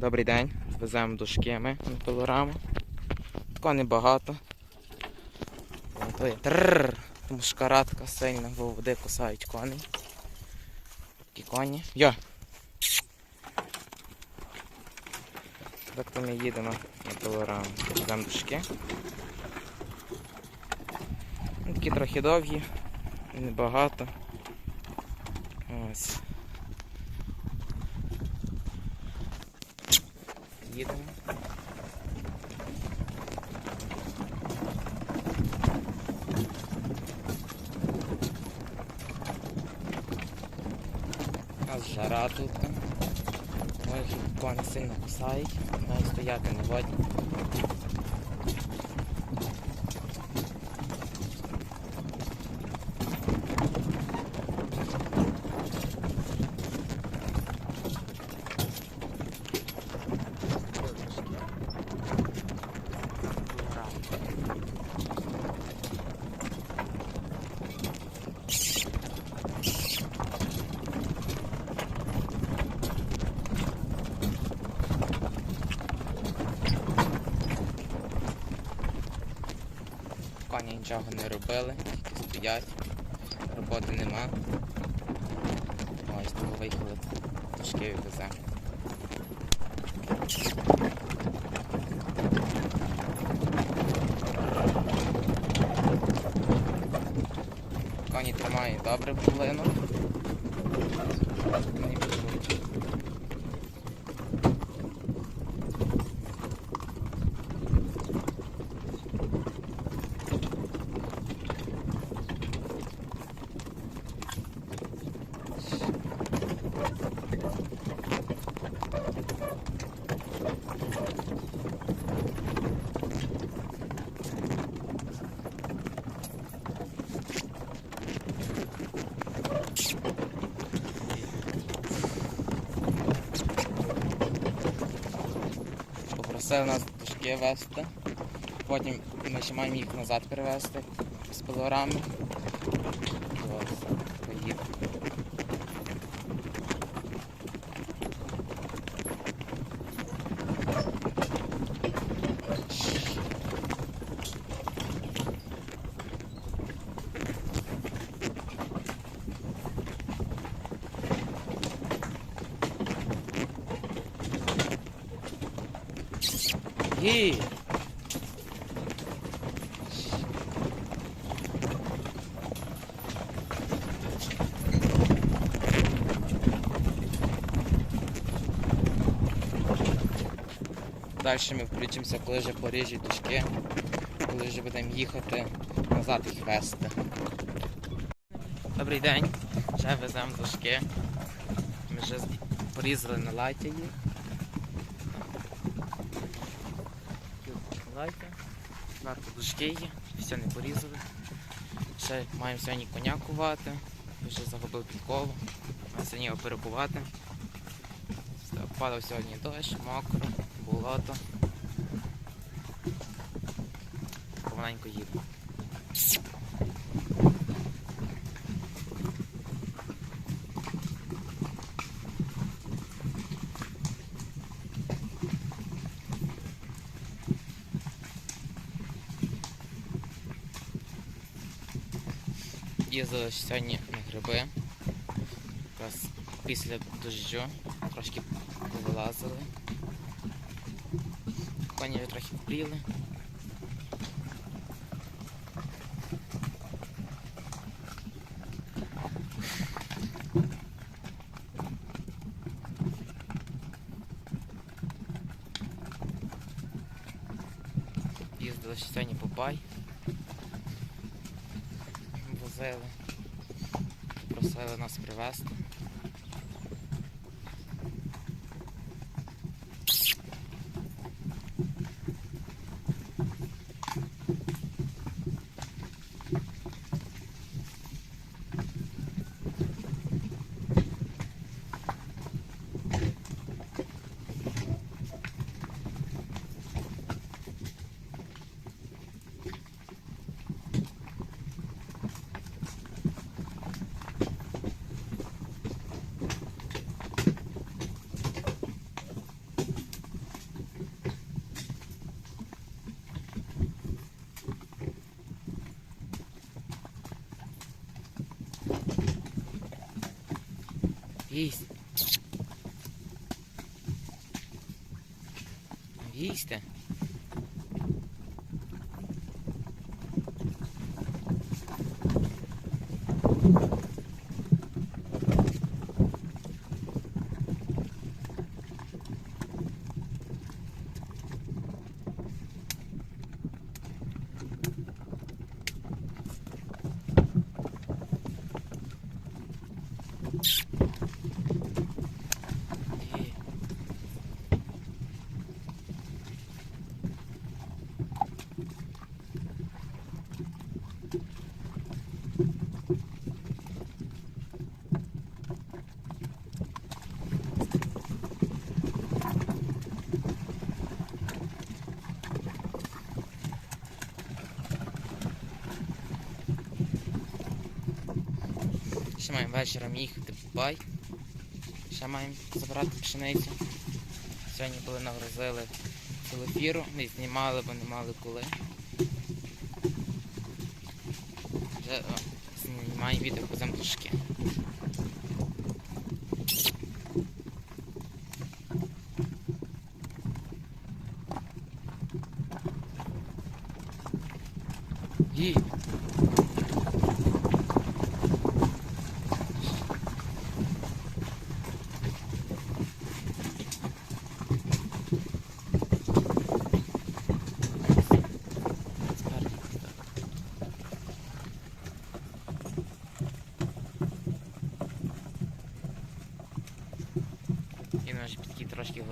Добрий день. Веземо дошки ми на пилораму. Такого небагато. Тому що кара така сильна, бо води кусають коней. Такі коні. Йо! Так то ми їдемо на пилораму. Веземо дошки. Такі трохи довгі, небагато. Ось. Їдемо. Нас жара тут. Ой, конь сильно кусають, навіть стояти на годні. Нічого не робили, тільки стоять, роботи нема. Ось тому виїхали трошки веземо. Коні тримають добре полину. Не біжуть. Попросив нас дошки вести. Потім ми ще маємо їх назад перевезти з пилорами. Ось, Гі! Далі ми включимося, коли вже поріжуть дужки, коли вже будемо їхати назад їх вести. Добрий день, ще веземо дужки. Ми вже порізали на лайті їх. Лайка. наркодушки є, все не порізали. Ще маємо сьогодні коня кувати. Вже загубив підкову. Маємо сьогодні його перекувати. Падав сьогодні дощ, мокро, болото. Помаленько їду. Їздили сьогодні на гриби. Якраз після дощу трошки повилазили. Коні вже трохи впріли. Їздили сьогодні по бай. Возили. Просили нас привезти. Вісь. Вісьте. Є. Ще маємо вечором їхати в бай. Ще маємо забрати пшеницю. Сьогодні коли нагрузили цілу фіру, не знімали, бо не мали коли. Вже знімаємо відео по землюшки.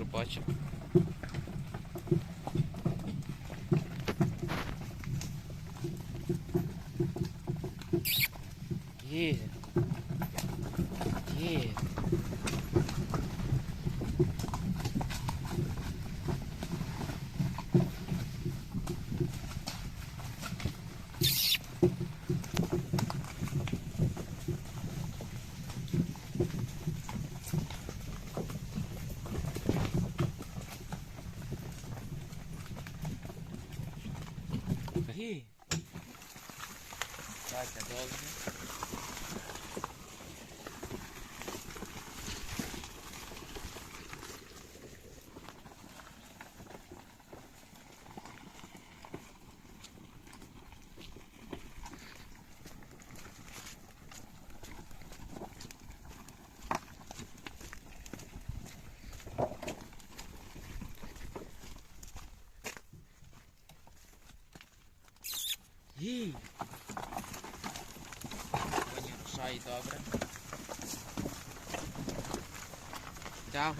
Є. Є. Chào.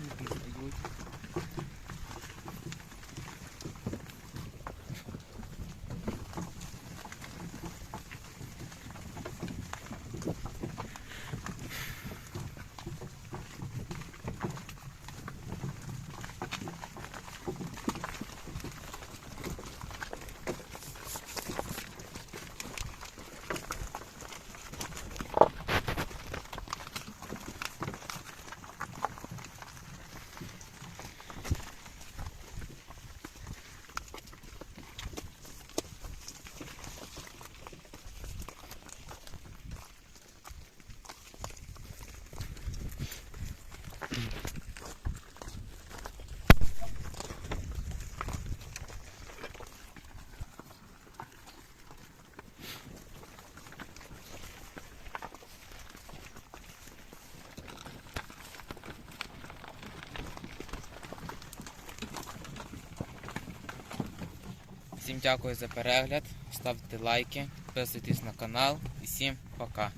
Всім дякую за перегляд, ставте лайки, підписуйтесь на канал і всім пока.